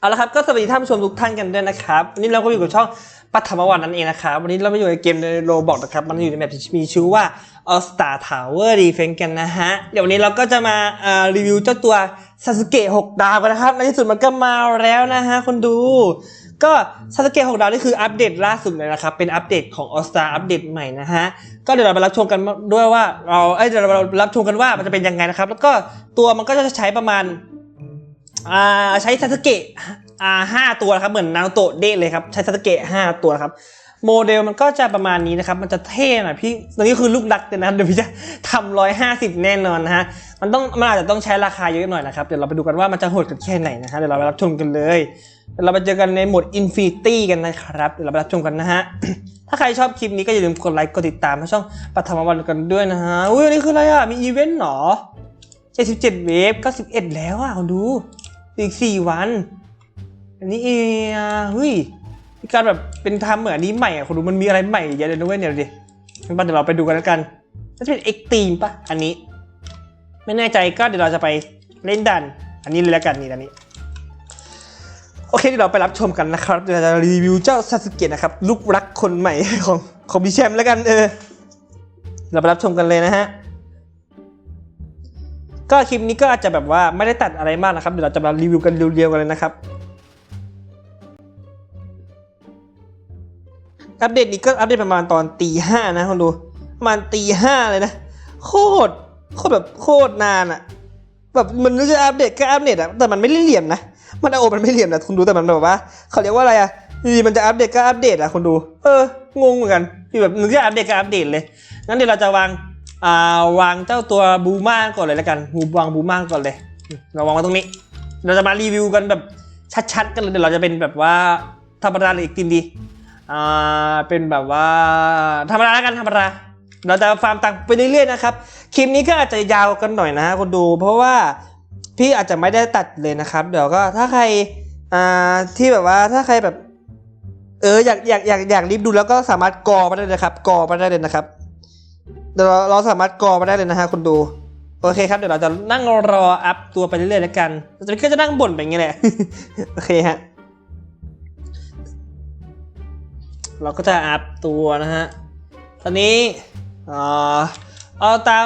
เอาละครับก็สวัสดีท่านผู้ชมทุกท่านกันด้วยนะครับวันนี้เราก็อยู่กับช่องปัทมวันนั่นเองนะครับวันนี้เรามาอยู่ในเกมในโรบอกนะครับมันอยู่ในแบบที่มีชื่อว่า All Star Tower Defense กันนะฮะเดี๋ยววันนี้เราก็จะมารีวิวเจ้าตัวซาสึเกะ6ดาวกันนะครับในที่สุดมันก็มาแล้วนะฮะคนดู ก็ซาสึเกะ6ดาวนี่คืออัปเดตล่าสุดเลยนะครับเป็นอัปเดตของ All Star อัปเดตใหม่นะฮะก็เดี๋ยวเราไปรับชมกันด้วยว่าเราเอ้ยเดี๋ยวเรารับชมกันว่ามันจะเป็นยังไงนะครับแล้วก็ตัวมันก็จะใช้ประมาณ อ่าใช้ซาสเกะอ่าห้าตัวนะครับเหมือนนารูโตะเดะเลยครับใช้ซาสเกะห้าตัวครับโมเดลมันก็จะประมาณนี้นะครับ มันจะเท่หน่อยพี่ตอนนี้คือลูกดักเลยนะเดี๋ยวพี่จะทำร้อยห้าสิบแน่นอนนะฮะ มันต้องมันอาจจะต้องใช้ราคาเยอะหน่อยนะครับ เดี๋ยวเราไปดูกันว่ามันจะโหดกันแค่ไหนนะฮะ เดี๋ยวเราไปรับชมกันเลยเดี๋ยวเราไปเจอกันในโหมดอินฟินิตี้กันนะครับ เดี๋ยวเราไปรับชมกันนะฮะ ถ้าใครชอบคลิปนี้ก็อย่าลืมกดไลค์ กดติดตามช่องปัทมวันกันด้วยนะฮะ อุ้ยอันนี้คืออะไรอะ มีอีเวนต์เหรอ77เวฟ91แล้วอะคุณดู อีก4วัน อันนี้เออเฮ้ยการแบบเป็นทำเหมือนอันนี้ใหม่อะคุณดูมันมีอะไรใหม่เยอะเลยนะเว้ยเนี่ยดูดิงั้นป่ะเดี๋ยวเราไปดูกันแล้วกันน่าจะเป็นเอ็กตีมปะอันนี้ ไม่แน่ใจก็เดี๋ยวเราจะไปเล่นดัน อันนี้เลยแล้วกันนี่อันนี้ โอเคเดี๋ยวเราไปรับชมกันนะครับเดี๋ยวจะรีวิวเจ้าซาสึเกะนะครับลูกรักคนใหม่ของของพี่แชมป์แล้วกันเออเราไปรับชมกันเลยนะฮะ ก็คลิปนี้ก็อาจจะแบบว่าไม่ได้ตัดอะไรมากนะครับ เดี๋ยวเราจะมารีวิวกันเรียวๆกันเลยนะครับ อัปเดตนี้ก็อัปเดตประมาณตอนตีห้านะคุณดูประมาณตีห้าเลยนะ โคตรโคตรแบบโคตรนานอะแบบมันรู้จะอัปเดตก็อัปเดตอะแต่มันไม่ได้เหลี่ยมนะ มันโอมันไม่เหลี่ยมนะคุณดูแต่มันแบบว่าเขาเรียกว่าอะไรอะอยู่ดีมันจะอัปเดตก็อัปเดตอะคุณดู เอองงเหมือนกันคือแบบนึกจะอัปเดตก็อัปเดตเลยงั้นเดี๋ยวเราจะวาง อ่าวางเจ้าตัวบูม่าก่อนเลยแล้วกันบูวางบูม่าก่อนเลย เราวางไว้ตรงนี้ เราจะมารีวิวกันแบบชัดๆกันเลยเดี๋ยวเราจะเป็นแบบว่าธรรมดาหรืออีกทีมดีอ่าเป็นแบบว่าธรรมดาแล้วกันธรรมดาเราจะฟาร์มตังค์ไปเรื่อยๆนะครับคลิปนี้ก็อาจจะยาวกันหน่อยนะฮะคนดู เพราะว่าพี่อาจจะไม่ได้ตัดเลยนะครับ เดี๋ยวก็ถ้าใครอ่าที่แบบว่าถ้าใครแบบ เอออยากอยากอยากอยากรีบดูแล้วก็สามารถกอมาได้เลยครับ กอมาได้เลยนะครับ เดี๋ยวเราสามารถกรอมาได้เลยนะฮะคุณดู โอเคครับเดี๋ยวเราจะนั่งรออัพตัวไปเรื่อยๆแล้วกันตอนนี้ก็จะนั่งบ่นไปอย่างงี้แหละ โอเคฮะ เราก็จะอัพตัวนะฮะ ตอนนี้ เอ่อ เอาตาม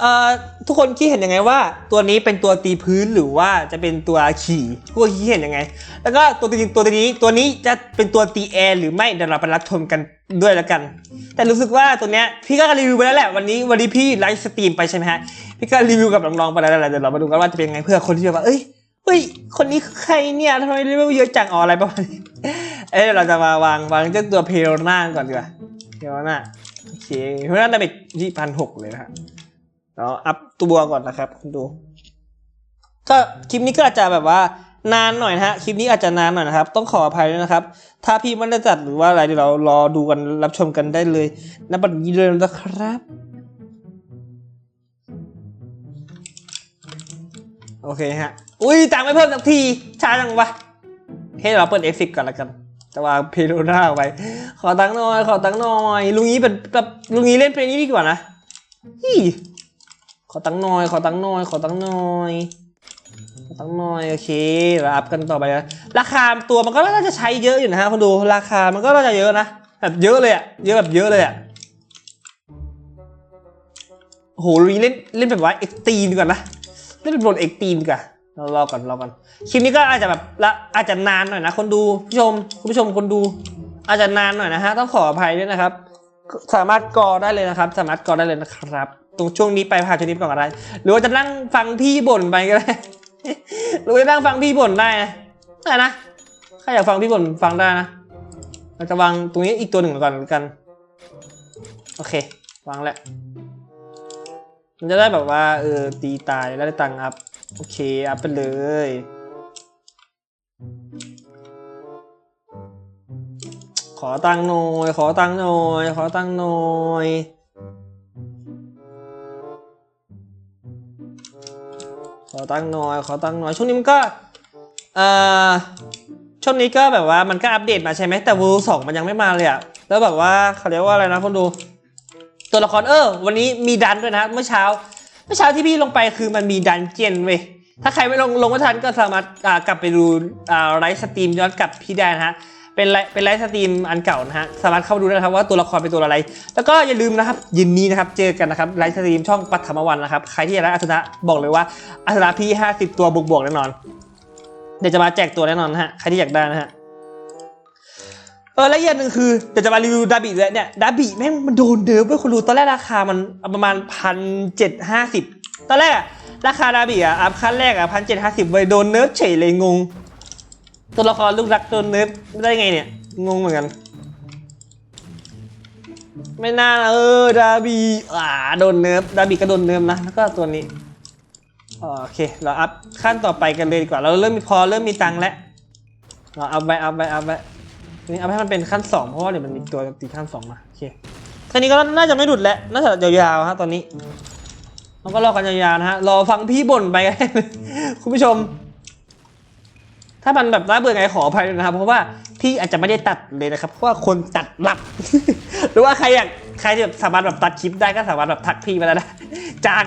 เอ่อทุกคนคิดเห็นยังไงว่า ตัวนี้เป็นตัวตีพื้นหรือว่าจะเป็นตัวขี่ทุกคนคิดเห็นยังไง แล้วก็ตัวจริงตัวนี้ตัวนี้จะเป็นตัวตีแอร์หรือไม่เดี๋ยวเราไปรับชมกันด้วยแล้วกัน แต่รู้สึกว่าตัวเนี้ยพี่ก็รีวิวไปแล้วแหละวันนี้วันนี้พี่ไลฟ์สตรีมไปใช่ไหมฮะพี่ก็รีวิวกับน้องๆไปแล้วแหละเดี๋ยวเรามาดูกันว่าจะเป็นยังไงเพื่อคนที่แบบว่าเอ้ยเฮ้ยคนนี้คือใครเนี่ยทำไมรีวิวเยอะจังอ๋ออะไรประมาณนี้เอ้ยเราจะมาวางวางเจ้าตัวเพลน่าก่อนดีกว่าเพลน่าโอเคเพลน่าดาเมจที่พันหกเลยนะฮะ เราอัพตัวก่อนนะครับคุณดูก็คลิปนี้ก็อาจจะแบบว่านานหน่อยนะฮะคลิปนี้อาจจะนานหน่อยนะครับ ต้องขออภัยด้วยนะครับ ถ้าพี่ไม่ได้จัดหรือว่าอะไรเดี๋ยวเรารอดูกันรับชมกันได้เลยณบัดนี้เลยนะครับ โอเคฮะอุ้ยตังไม่เพิ่มสักทีช้าจังวะให้เราเปิด F10 ก่อนละกันจะวางเพโลน่าไว้ ขอตังค์หน่อย ขอตังค์หน่อย ลุงนี้เป็นแบบลุงนี้เล่นเพลงนี้ดีกว่านะฮี่ ขอตังค์หน่อย ขอตังค์หน่อย ขอตังค์หน่อยขอตังค์หน่อย โอเคราอัพกันต่อไปนะราคาตัวมันก็น่าจะใช้เยอะอยู่นะฮะคุณดู ราคามันก็น่าจะเยอะนะ แบบเยอะเลยอะเยอะแบบเยอะเลยอะโหลีเล่นเล่นแบบว่าเอ็กตีนดีกว่านะเล่นเป็นบทเอกตีมดีกว่อนเรารอก่อนรอก่อนคลิปนี้ก็อาจจะแบบละอาจจะนานหน่อยนะคนดูผู้ชมคุณผู้ชมคนดู อาจจะนานหน่อยนะฮะต้องขออภัยด้วยนะครับ สามารถกอได้เลยนะครับ สามารถกอได้เลยนะครับ ตรงช่วงนี้ไปผ่านช่วงนี้ไปก่อนก็ได้ หรือว่าจะนั่งฟังพี่บ่นไปก็ได้ หรือว่าจะนั่งฟังพี่บ่นได้นะได้นะใครอยากฟังพี่บ่นฟังได้นะ เราจะวางตรงนี้อีกตัวหนึ่งก่อนกัน โอเควางแล้ว มันจะได้แบบว่าเออตีตายแล้วได้ตังค์อัพ โอเค อัพไปเลยขอตังค์หน่อย ขอตังค์หน่อย ขอตังค์หน่อย อตังค์น่อยขอตังค์น่อยช่วงนี้มันก็เอ่อช่วงนี้ก็แบบว่ามันก็อัปเดตมาใช่ไหมแต่วูสองมันยังไม่มาเลยอะแล้วแบบว่าเขาเรียกว่าอะไรนะคนดู ตัวละครเออ วันนี้มีดันด้วยนะเมื่อเช้า เมื่อเช้าที่พี่ลงไปคือมันมีดันเจียนเว้ยถ้าใครไม่ลงลงไม่ทันก็สามารถกลับไปดูไลฟ์สตรีมย้อนกลับพี่ได้นะฮะ เป็นไลฟ์เป็นไลฟ์สตรีมอันเก่านะฮะสามารถเข้าดูได้นะครับว่าตัวละครเป็นตัวอะไร แล้วก็อย่าลืมนะครับยินนี้นะครับเจอกันนะครับไลฟ์สตรีมช่องปัทมวันนะครับใครที่อยากได้อัศนะบอกเลยว่าอัศนะพี่ห้าสิบตัวบวกๆแน่นอน เดี๋ยวจะมาแจกตัวแน่นอนนะฮะใครที่อยากได้นะฮะเออและอีกอย่างหนึ่งคือเดี๋ยวจะมารีวิวดาบิด้วยเนี่ยดาบิแม่งมันโดนเดิมเว้ยคุณดูตอนแรกราคามันประมาณพันเจ็ดห้าสิบตอนแรกราคาดาบิอะอัพขั้นแรกอะพันเจ็ดห้าสิบไปโดนเนิร์ฟเฉยเลยงง ตัวละครลูกรักโดนเนิร์ฟได้ไงเนี่ย งงเหมือนกัน ไม่น่านะเออดาบิอ่าโดนเนิร์ฟดาบิก็โดนเนิร์ฟนะแล้วก็ตัวนี้โอเค เราอัพขั้นต่อไปกันเลยดีกว่า เราเริ่มมีพอเริ่มมีตังค์แล้วเราอัพไปอัพไปอัพไปนี้เอาให้มันเป็นขั้นสองเพราะว่าเดี๋ยวมันมีตัวตีขั้นสองมาโอเคตอนนี้ก็น่าจะไม่หลุดแล้วน่าจะยาวๆฮะตอนนี้เราก็รอกันยาวๆนะฮะรอฟังพี่บ่นไปกันคุณผู้ชม ถ้ามันแบบน่าเบื่อไงขออภัยด้วยนะครับ เพราะว่าพี่อาจจะไม่ได้ตัดเลยนะครับเพราะว่าคนตัดหลับ หรือว่าใครอยากใครที่แบบสามารถแบบตัดคลิปได้ก็สามารถแบบทักพี่มาแล้วนะจ้าง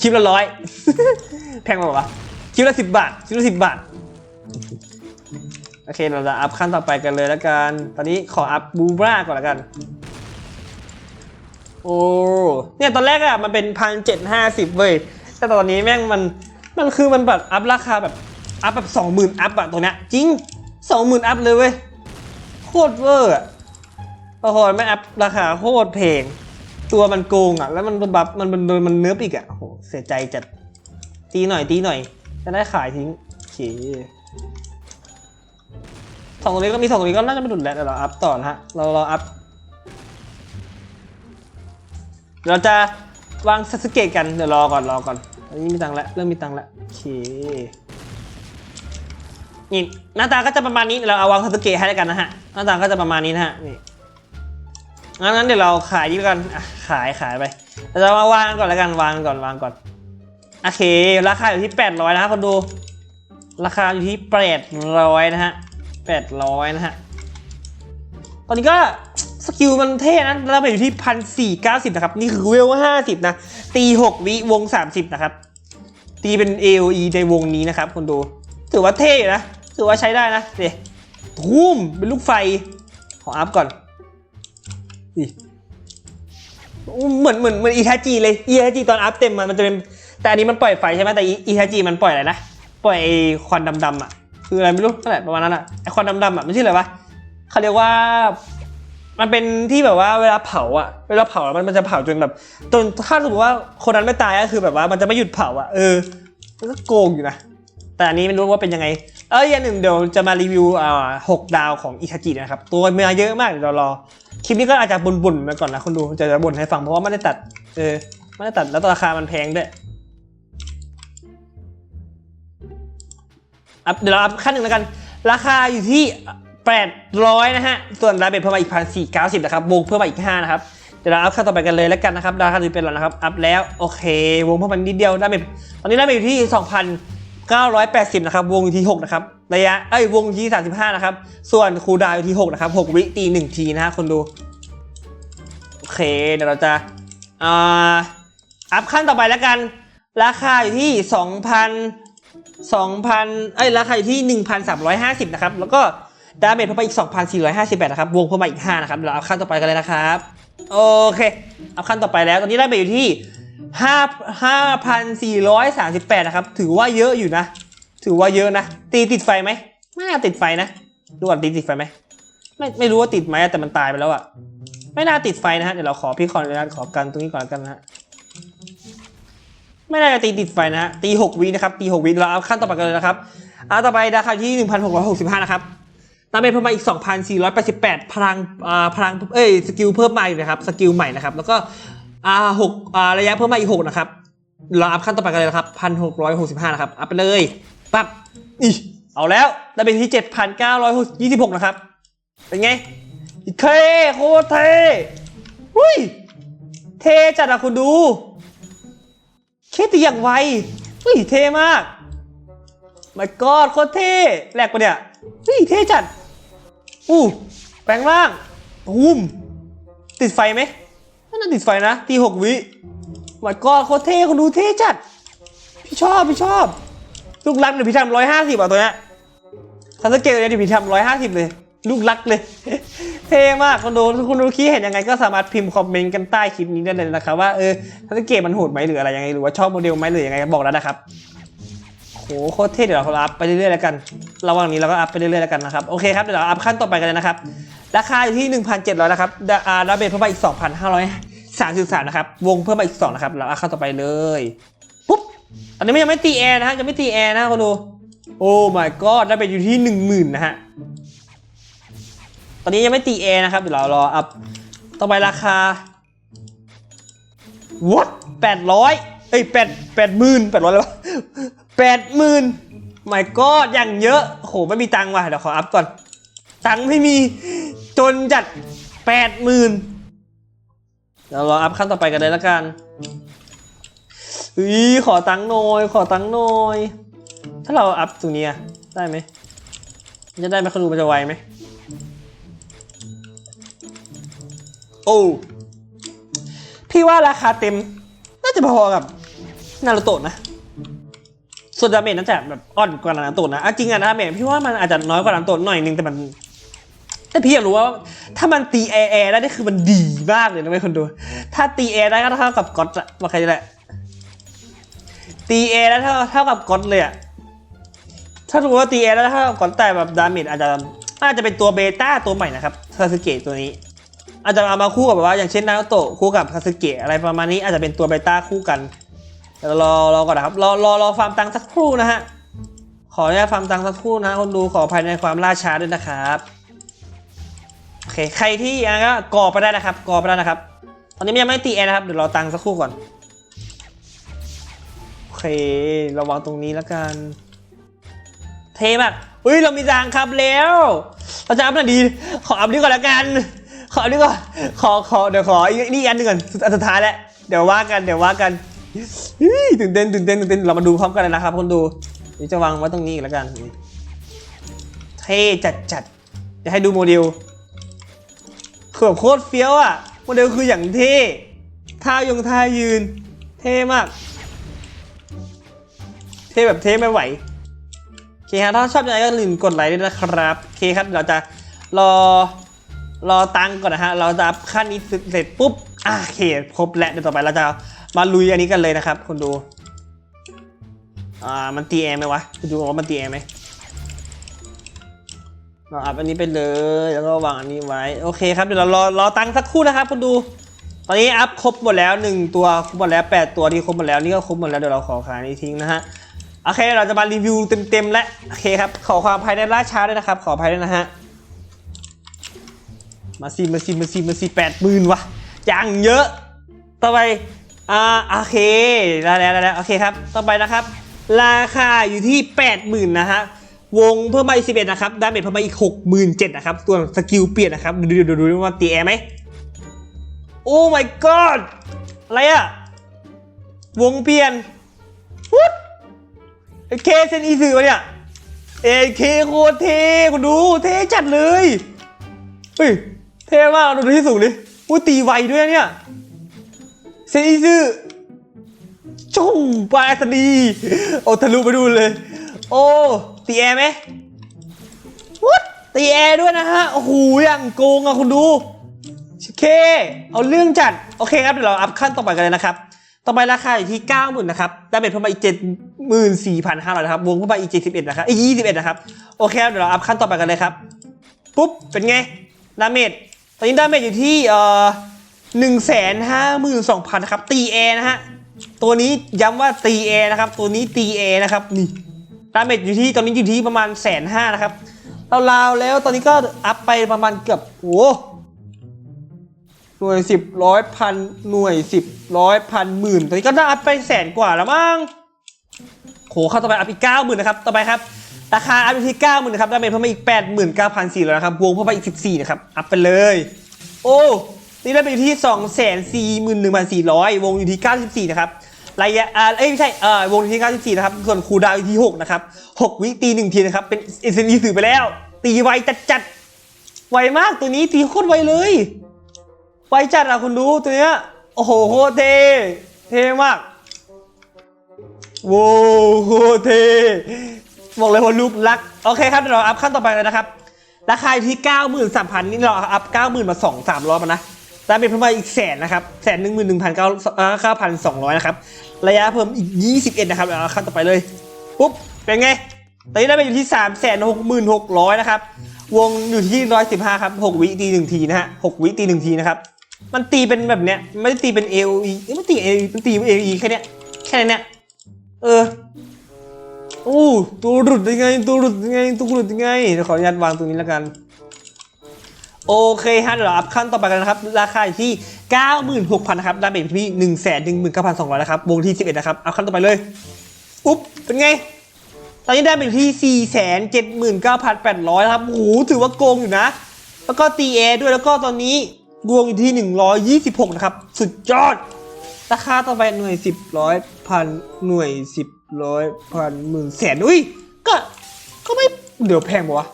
คลิปละร้อยแพงกว่าปะคลิปละสิบบาทคลิปละสิบบาทโอเคเราจะอัพขั้นต่อไปกันเลยแล้วกันตอนนี้ขออัพบูบราก่อนแล้วกันโอ้เนี่ยตอนแรกอะมันเป็นพันเจ็ดห้าสิบเว้ยแต่ตอนนี้แม่งมันมันคือมันแบบอัพราคาแบบ อัพแบบสองหมื่นอัพอะตัวเนี้ยจริงสองหมื่นอัพเลยเว้ยโคตรเวอร์อะโอ้โหไม่อัพราคาโคตรเพงตัวมันโกงอะแล้วมันบัฟมันมันมันเนื้ออีกอะโอ้โหเสียใจจัดตีหน่อยตีหน่อย จะได้ขายทิ้งโอเคสองตรงนี้ก็มีสองตรงนี้ก็น่าจะไม่หลุดแล้วเดี๋ยวเราอัพต่อนะฮะเราเราอัพเราจะวางซัสเกตกันเดี๋ยวรอก่อนรอก่อนอันนี้มีตังค์แล้วเริ่มมีตังค์แล้วโอเค นี่หน้าตาก็จะประมาณนี้เราเอาวางซัสเกให้แล้วกันนะฮะหน้าตาก็จะประมาณนี้นะฮะนี่งั้นงั้นเดี๋ยวเราขายดีกันอะขายขายไปเราจะมาวางก่อนแล้วกันวางก่อนวางก่อนโอเค ราคาอยู่ที่800นะฮะคนดู ราคาอยู่ที่800นะฮะแปดร้อยนะฮะตอนนี้ก็สกิลมันเท่นะแล้วไปอยู่ที่พันสี่เก้าสิบนะครับ นี่คือเวลห้าสิบนะ ตีหกวิวงสามสิบนะครับ ตีเป็น AOE ในวงนี้นะครับคุณดู ถือว่าเท่นะ ถือว่าใช้ได้นะเดี๋ยวทุ่มเป็นลูกไฟ ขออัพก่อนสิเหมือนเหมือนเหมือนอีทาจีเลยอีทาจีตอนอัพเต็มมันมันจะเป็นแต่อันนี้มันปล่อยไฟใช่ไหมแต่อีทาจีมันปล่อยอะไรนะปล่อยไอควันดำๆอะคืออะไรไม่รู้นั่นแหละประมาณนั้นอะไอควันดำๆอะไมันชื่ออะไรวะเขาเรียกว่า มันเป็นที่แบบว่าเวลาเผาอะเวลาเผาแล้วมันมันจะเผาจนแบบจนถ้าสมมติว่าคนนั้นไม่ตายก็คือแบบว่ามันจะไม่หยุดเผาอะเออมันก็โกงอยู่นะแต่อันนี้ไม่รู้ว่าเป็นยังไง เอออย่างหนึ่งเดี๋ยวจะมารีวิวอ่าหกดาวของอิคาจินะครับ ตัวเมียเยอะมากเดี๋ยวเรารอ คลิปนี้ก็อาจจะบ่นๆมาก่อนนะคนดูจะจะบ่นให้ฟังเพราะว่าไม่ได้ตัด เออไม่ได้ตัดแล้วราคามันแพงด้วยอัพเดี๋ยวเราอัพขั้นหนึ่งแล้วกัน ราคาอยู่ที่ 800 นะฮะ ส่วนดาเมจเพิ่มมาอีกพันสี่เก้าสิบนะครับวงเพิ่มมาอีก5นะครับเดี๋ยวเราอัพขั้นต่อไปกันเลยแล้วกันนะครับราคาจะเป็นแล้วนะครับอัพแล้วโอเค วงเพิ่มมานิดเดียวดาเมจตอนนี้ดาเมจอยู่ที่2,980นะครับ วงอยู่ที่ 6 นะครับ ระยะ เอ้ย วงอยู่ที่ 35 นะครับ ส่วนคูลดาวอยู่ที่ 6 นะครับ 6 วิตี 1 ทีนะฮะคนดู โอเค เดี๋ยวเราจะ อ่า อัพขั้นต่อไปแล้วกัน ราคาอยู่ที่ 2,000 2,000 เอ้ย ราคาอยู่ที่ 1,350 นะครับ แล้วก็ดาเมจเพิ่มไปอีก 2,458 นะครับ วงเพิ่มมาอีก 5 นะครับเดี๋ยวเราเอาขั้นต่อไปกันเลยนะครับ โอเค เอาขั้นต่อไปแล้ว ตอนนี้ดาเมจอยู่ที่ 5 5,438นะครับ ถือว่าเยอะอยู่นะ ถือว่าเยอะนะ ตีติดไฟไหมไม่น่าติดไฟนะดูก่อนตีติดไฟไหมไม่ไม่รู้ว่าติดไหมแต่มันตายไปแล้วอะไม่น่าติดไฟนะฮะเดี๋ยวเราขอพี่คอนเลยนะขอกันตรงนี้ก่อนแล้วกันนะฮะไม่น่าจะตีติดไฟนะฮะตีหกวินะครับตีหกวิเราเอาขั้นต่อไปกันเลยนะครับเอาต่อไปราคาที่หนึ่งพันหกร้อยหกสิบห้านะครับดาเมจเพิ่มมาอีกสองพันสี่ร้อยแปดสิบแปดพลังอ่าพลัง เอ้ย สกิลเพิ่มมาอีกนะครับ สกิลใหม่นะครับ แล้วก็ อ่าหกอ่าระยะเพิ่มมาอีกหกนะครับเราอัพขั้นต่อไปกันเลยนะครับพันหกร้อยหกสิบห้านะครับอัพไปเลยปั๊บอีเอาแล้วดาเมจที่เจ็ดพันเก้าร้อยยี่สิบหกนะครับ เป็นไงเท่โคตรเท่หุ้ยเท่จัดอะคุณดูเคตีอย่างไวเฮ้ยเท่มาก my god โคตรเท่แหลกปะเนี่ยเฮ้ยเท่จัดอู้แปลงร่างตูมติดไฟไหม ไม่น่าติดไฟนะตีหกวิ my god โคตรเท่คุณดูเท่จัด พี่ชอบพี่ชอบ ลูกรักเดี๋ยวพี่ทำร้อยห้าสิบอะตัวเนี้ยคาสเกตตัวเนี้ยเดี๋ยวพี่ทำร้อยห้าสิบเลย ลูกรักเลย เท่มากคุณดูคุณดูคิดเห็นยังไงก็สามารถพิมพ์คอมเมนต์กันใต้คลิปนี้ได้เลยนะครับว่าเออคาสเกตมันโหดไหมหรืออะไรยังไงหรือว่าชอบโมเดลไหมหรือยังไงบอกแล้วนะครับ โหโคตรเท่เดี๋ยวเราอัพไปเรื่อยๆแล้วกัน ระหว่างนี้เราก็อัพไปเรื่อยๆแล้วกันนะครับ โอเคครับ เดี๋ยวเราอัพขั้นต่อไปกันเลยนะครับ ราคาอยู่ที่ 1,700นะครับดาอาดาเบทเพิ่มมาอีก 2,533นะครับ วงเพิ่มมาอีก 2 นะครับแล้วอัพขั้นต่อไปเลย ปุ๊บ อันนี้ยังไม่ตีแอร์นะฮะ ยังไม่ตีแอร์นะคุณดู โอ้ my god ดาเบทอยู่ที่ 10,000นะฮะ ตอนนี้ยังไม่ตีแอร์นะครับ เดี๋ยวเรารออัพ ต่อไปราคา what 800เอ้ย8 80,000 800เล ยวะ80,000 my god อย่างเยอะโอ้โหไม่มีตังค์ว่ะเดี๋ยวขออัพก่อน ตังค์ไม่มีจนจัดแปดหมื่นเดี๋ยวรออัพขั้นต่อไปกันเลยละกันอุ้ยขอตังค์หน่อยขอตังค์หน่อยถ้าเราอัพตรงนี้อะได้ไหมจะได้ไหมคนดูมันจะไวไหมโอ้พี่ว่าราคาเต็ม น่าจะพอกับนารูโตะนะ ส่วนดาเมจน่าจะแบบอ่อนกว่านารูโตะนะอะจริงอะดาเมจพี่ว่ามันอาจจะน้อยกว่านารูโตะหน่อยนึงแต่มันแต่พี่อยากรู้ว่า ถ้ามันตีแอร์แอร์ได้นี่คือมันดีมากเลยนะไม่คนดู ถ้าตีแอร์ได้ก็เท่ากับก๊อตอะว่าใครจะแหละตีแอร์ได้เท่าเท่ากับก๊อตเลยอะถ้าสมมติว่าตีแอร์ได้เท่ากับก๊อตแต่แบบดาเมจอาจจะอาจจะเป็นตัวเบต้าตัวใหม่นะครับคาสึเกะตัวนี้ อาจจะเอามาคู่กับแบบว่า อย่างเช่นนารุโตะคู่กับคาสึเกะอะไรประมาณนี้อาจจะเป็นตัวเบต้าคู่กัน เดี๋ยวรอรอก่อนนะครับรอรอรอฟาร์มตังสักครู่นะฮะขออนุญาตฟาร์มตังสักครู่นะคนดูขออภัยในความล่าช้าด้วยนะครับโอเคใครที่ยังก็กรอไปได้นะครับกรอไปได้นะครับ ตอนนี้ยังไม่ตีแอร์นะครับเดี๋ยวรอตังสักครู่ก่อนโอเคระวังตรงนี้แล้วกัน เทมากอุ้ยเรามีตังครับแล้วเราจะอัพหน่อยดีขออัพนี้ก่อนแล้วกันขออันนี้ก่อนขอขอเดี๋ยวขออีกนี่อีกอันหนึงก่อนอันสุดท้ายแล้วเดี๋ยวว่ากันเดี๋ยวว่ากัน ตื่นเต้นตื่นเต้นตื่นเต้นเรามาดูพร้อมกันเลยนะครับคนดูนี่จะวางไว้ตรงนี้อีกแล้วกันเท่จัดจัดๆเดี๋ยวให้ดูโมเดลคือบโคตรเฟี้ยวอะโมเดลคืออย่างเท่ท่ายงท่ายืน เท่มาก เท่แบบเท่ไม่ไหวโอเคครับถ้าชอบยังไงก็ลืมกดไลค์ด้วยนะครับโอเคครับเราจะรอรอตังก่อนนะฮะเราจะขั้นนี้เสร็จปุ๊บอะโอเคครบแล้วเดี๋ยวต่อไปเราจะ มาลุยอันนี้กันเลยนะครับคุณดู อ่า มันตีแอร์ไหมวะคุณดูว่ามันตีแอร์ไหมเราอัพอันนี้ไปเลย แล้วก็วางอันนี้ไว้ โอเคครับ เดี๋ยวเรารอรอตังค์สักครู่นะครับคุณดู ตอนนี้อัพครบหมดแล้วหนึ่งตัวครบหมดแล้วแปดตัวที่ครบหมดแล้วนี่ก็ครบหมดแล้วเดี๋ยวเราขอขายนี้ทิ้งนะฮะโอเคเราจะมารีวิวเต็มๆแล้วโอเคครับขอความภายในล่าช้าด้วยนะครับ ขอภัยด้วยนะฮะมาซีมาซีมาซีมาซีแปดหมื่นวะยังเยอะต่อไป อ่าโอเคได้วแล้วแล้วโอเคครับ ต่อไปนะครับ ราคาอยู่ที่แปดหมื่นนะฮะ วงเพิ่มมาอีกสิบเอ็ดนะครับ ดาเมจเพิ่มมาอีกหกหมื่นเจ็ดนะครับ ส่วนสกิลเปลี่ยนนะครับดูดูดูดูดูว่าตีแอร์ไหม โอ้ my god อะไรอะวงเปลี่ยนวุดไอเคเซนอีสือวะเนี่ยเอเคโคตรเท่คุณดู เท่จัดเลย เฮ้ย เท่มาก ดูที่สูงดิอู้ตีไวด้วยเนี่ย เซนอีสือจุ้งปลาสนีโอ้ทะลุไปดูเลย โอ้ตีแอร์ไหมวัดตีแอร์ด้วยนะฮะ โอ้โหอย่างโกงอะคุณดูโอเค เอาเรื่องจัด โอเคครับ เดี๋ยวเราอัพขั้นต่อไปกันเลยนะครับ ต่อไปราคาอยู่ที่ 90,000นะครับดาเมจเพิ่มมาอีก74,500นะครับ วงเพิ่มมาอีก71นะครับ อีก21นะครับ โอเคครับ เดี๋ยวเราอัพขั้นต่อไปกันเลยครับ ปุ๊บ เป็นไง ดาเมจ ตอนนี้ดาเมจอยู่ที่เอ่อ หนึ่งแสนห้าหมื่นสองพันนะครับตีแอนะฮะตัวนี้ย้ำว่าตีแอนะครับ ตัวนี้ตีแอนะครับนี่ดาเมจอยู่ที่ตอนนี้อยู่ที่ประมาณแสนห้านะครับราวๆแล้วตอนนี้ก็อัพไปประมาณเกือบโอ้หน่วยสิบร้อยพันหน่วยสิบร้อยพันหมื่นตอนนี้ก็ได้อัพไปแสนกว่าแล้วมั้งโหเข้าต่อไปอัพอีกเก้าหมื่นนะครับต่อไปครับราคาอัพอยู่ที่เก้าหมื่นนะครับดาเมจเพิ่มมาอีกแปดหมื่นเก้าพันสี่ร้อยนะครับวงเพิ่มมาอีกสิบสี่นะครับอัพไปเลย โอ้ นี่ได้ไปอยู่ที่สองแสนสี่หมื่นหนึ่งพันสี่ร้อยวงอยู่ที่เก้าสิบสี่นะครับระยะอ่าเอ้ยไม่ใช่เอ่อวงที่ 94 นะครับ ส่วนครูดาวอยู่ที่ 6 นะครับ 6 วิตีหนึ่งทีนะครับ เป็นเอเซนดีสื่อไปแล้ว ตีไวจัดจัดไวมากตัวนี้ตีโคตรไวเลย ไวจัดอะคุณดูตัวเนี้ย โอ้โหโคตรเท่เท่มากโว้โคตรเท่บอกเลยว่าลูกรัก โอเคครับเดี๋ยวเราอัพขั้นต่อไปเลยนะครับ ราคาอยู่ที่ 93,000 นี่เราอัพ 90,000 มา 2 3รอบนะ ดาเมจเพิ่มมาอีกแสนนะครับแสนหนึ่งหมื่นหนึ่งพันเก้าเก้าพันสองร้อยนะครับ ระยะเพิ่มอีก21นะครับเอาขั้นต่อไปเลย ปุ๊บ เป็นไง ตอนนี้ได้ไปอยู่ที่3 6 6 6 0 0นหกร้อยนะครับ วงอยู่ที่115ครับ6วิตีหนึ่งทีนะฮะ6วิตีหนึ่งทีนะครับ มันตีเป็นแบบเนี้ย ไม่ได้ตีเป็นเอ้ยมันตี AOE มันตีเป็น AOE แค่เนี้ย แค่เนี้ย เออโอ้ตัวหลุดยังไง ตัวหลุดยังไง ตัวหลุดยังไงเดี๋ยวขออนุญาตวางตรงนี้แล้วกัน โอเคฮะเดี๋ยวเราอัพขั้นต่อไปกันนะครับ ราคาอยู่ที่ 96,000นะครับดาเมจที่1 1 9 2 0 0นะครับวงที่ 11 นะครับเอาขั้นต่อไปเลยปุ๊บ เป็นไง ตอนนี้ได้ไปอยู่ที่ 479,800นะครับโอ้โหถือว่าโกงอยู่นะ แล้วก็ตีเอด้วยแล้วก็ตอนนี้รวงอยู่ที่ 126 นะครับ สุดยอด ราคาต่อไปหน่วย 10ร้อยพันหน่วย 10ร้อยพันหมื่นแสนอุ้ยก็ก็ไม่เดี๋ยวแพงปะวะ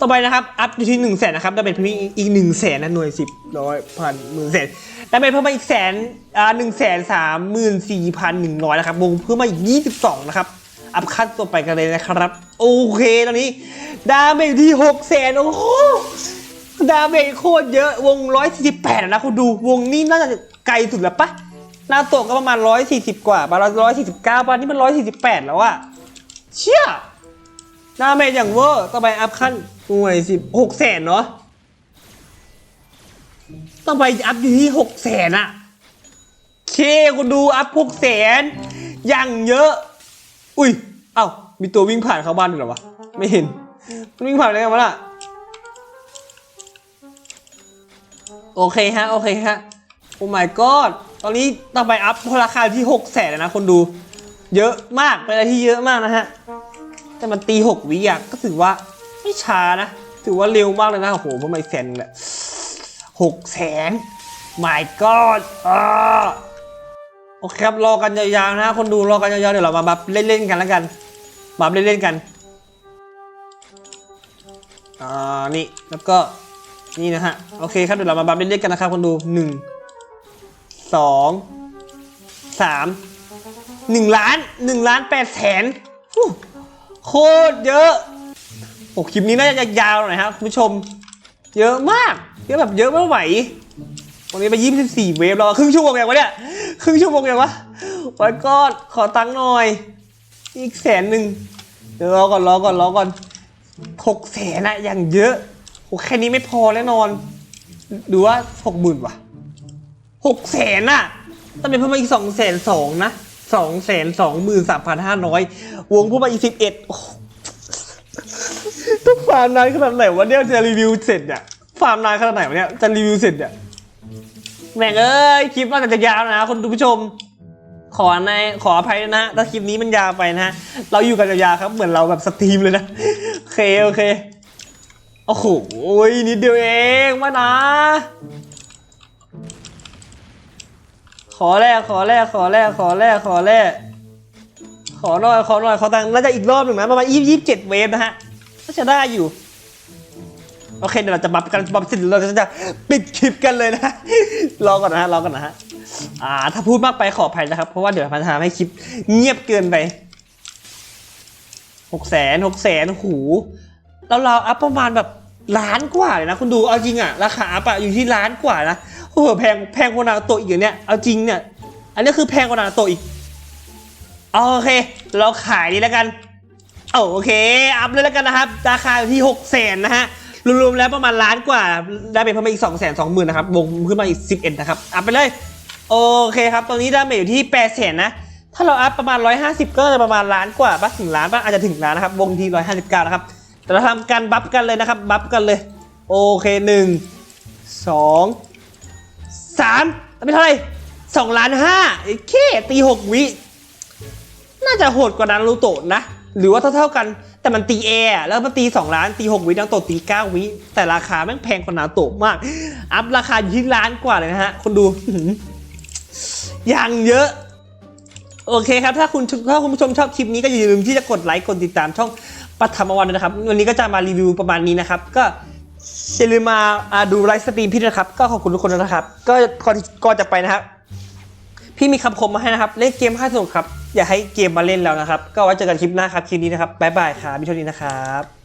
ต่อไปนะครับ อัพอยู่ที่1นึ่งแสนนะครับได้เป็นเพิ่มอีก1นึ่งแสนนะหน่วย10ร้อยพันหมื่นแสนได้เป็นเพิ่มมาอีกแสนอ่าหนึ่งแสนสามหมื่นสี่พันหนึ่งร้อยนะครับวงเพิ่มมาอีก22นะครับ อัพขั้นต่อไปกันเลยนะครับ โอเคตอนนี้ ดาเมจอยู่ที่6แสนโอ้โหดาเมจโคตรเยอะวง148นะคุณดูวงนี้น่าจะไกลสุดแล้วปะหน้าโตะก็ประมาณ140กว่าประมาณ149ป่ะนี่มัน148แล้วอะเชี่ย ดาเมจอย่างเวอร์ ต่อไปอัพขั้นหน่วยสิบหกแสนเนาะ ต่อไปอัพอยู่ที่หกแสนอะเคคุณดูอัพหกแสนอย่างเยอะ อุ้ย เอ้า มีตัววิ่งผ่านเข้าบ้านด้วยเหรอวะ ไม่เห็น มันวิ่งผ่านอะไรกันวะล่ะ โอเคฮะ โอเคฮะ โอ้ my god ตอนนี้ต่อไปอัพราคาที่หกแสนนะคนดู เยอะมาก เป็นอะไรที่เยอะมากนะฮะ แต่มันตีหกวิอะก็ถือว่าไม่ช้านะ ถือว่าเร็วมากเลยนะโอ้โหเพราะไม่แสนแหละหกแสน my god อ่าโอเคครับรอกันยาวๆนะ คนดูรอกันยาวๆเดี๋ยวเรามาบัฟเล่นๆกันแล้วกันบัฟเล่นๆกันอ่านี่แล้วก็นี่นะฮะโอเคครับเดี๋ยวเรามาบัฟเล่นๆกันนะครับคนดูหนึ่งสองสามหนึ่งล้านหนึ่งล้านแปดแสน โคตรเยอะโอ้คลิปนี้น่าจะยาวหน่อยครับคุณผู้ชม เยอะมาก เยอะแบบเยอะไม่ไหววันนี้ไปยี่สิบสี่เวฟแล้วอครึ่งชั่วโมงยังวะเนี่ยครึ่งชั่วโมงยังวะไว้ก็ขอตังค์หน่อย อีกแสนหนึ่งเดี๋ยวรอก่อนรอก่อนรอก่อนหกแสนอะอย่างเยอะโหแค่นี้ไม่พอแน่นอนดูว่าหกหมื่นวะหกแสนอะต้องเป็นเพิ่มมาอีกสองแสนสองนะ สองแสนสองหมื่นสามพันห้าร้อยวงพิ่มาอีกสิบเอ็ดต้องฟาร์มนานขนาดไหนวะเนี่ยจะรีวิวเสร็จเนี่ยฟาร์มนานขนาดไหนวะเนี่ยจะรีวิวเสร็จเนี่ยแม่งเอ้ยคลิปน่าจะยาวนะคนดูผู้ชม ขอในขออภัยนะถ้าคลิปนี้มันยาวไปนะเราอยู่กันยาวครับเหมือนเราแบบสตรีมเลยนะโอเคโอเคโอ้โหนิดเดียวเองมานะ ขอแรกขอแรกขอแรกขอแรกขอแรกขอหน่อยขอหน่อยขอตังค์น่าจะอีกรอบหนึ่งนะประมาณยี่สิบเจ็ดเวฟนะฮะน่าจะได้อยู่โอเคเดี๋ยวเราจะบัฟกันบัฟเสร็จเราจะปิดคลิปกันเลยนะรอก่อนนะฮะรอก่อนนะฮะอ่า ถ้าพูดมากไปขออภัยนะครับ เพราะว่าเดี๋ยวมันทำให้คลิปเงียบเกินไปหกแสนหกแสนหูแล้วเราอัพประมาณแบบล้านกว่าเลยนะ คุณดูเอาจริงอะราคาอัพอะอยู่ที่ล้านกว่านะ โอ้แพงแพงกว่านาโตะอีกเหรอเนี่ยเอาจริงเนี่ย อันนี้คือแพงกว่านาโตะอีกโอเค เราขายดีแล้วกันโอเค อัพเลยแล้วกันนะครับ ราคาอยู่ที่6 0แสนนะฮะ รวมๆแล้วประมาณล้านกว่า ได้ไปเพิ่มมาอีก2 2 0 0 0 0นนะครับวงขึ้นมาอีก11นะครับ อัพไปเลย โอเคครับ ตอนนี้ได้มาอยู่ที่8แสนนะ ถ้าเราอัพประมาณ150ก็จะประมาณล้านกว่าปะถึงล้านปะอาจจะถึงล้านนะครับ วงที่159นะครับ แต่เราทำการบัฟกันเลยนะครับ บัฟกันเลย โอเคหนึ่งสอง สามเป็นเท่าไหร่สองล้านห้าโอเคตีหกวิ น่าจะโหดกว่านารูโตะนะ หรือว่าเท่าๆกัน แต่มันตีแอร์แล้วมันตี 2 ล้านตี 6 วินารูโตะตี9วิ แต่ราคาแม่งแพงกว่านารูโตะมาก อัพราคาอยู่ที่ล้านกว่าเลยนะฮะ คนดูอย่างเยอะโอเคครับ ถ้าคุณถ้าคุณผู้ชมชอบคลิปนี้ก็อย่าลืมที่จะกดไลค์ กดติดตามช่องปัทมวันนะครับ วันนี้ก็จะมารีวิวประมาณนี้นะครับ ก็ อย่าลืมมาดูไลฟ์สตรีมพี่นะครับ ก็ขอบคุณทุกคนนะครับ ก็ก่อนก่อนจะไปนะครับ พี่มีคำคมมาให้นะครับ เล่นเกมให้สนุกครับ อย่าให้เกมมาเล่นแล้วนะครับ ก็ไว้เจอกันคลิปหน้าครับคลิปนี้นะครับบ๊ายบายครับมิชลินนะครับ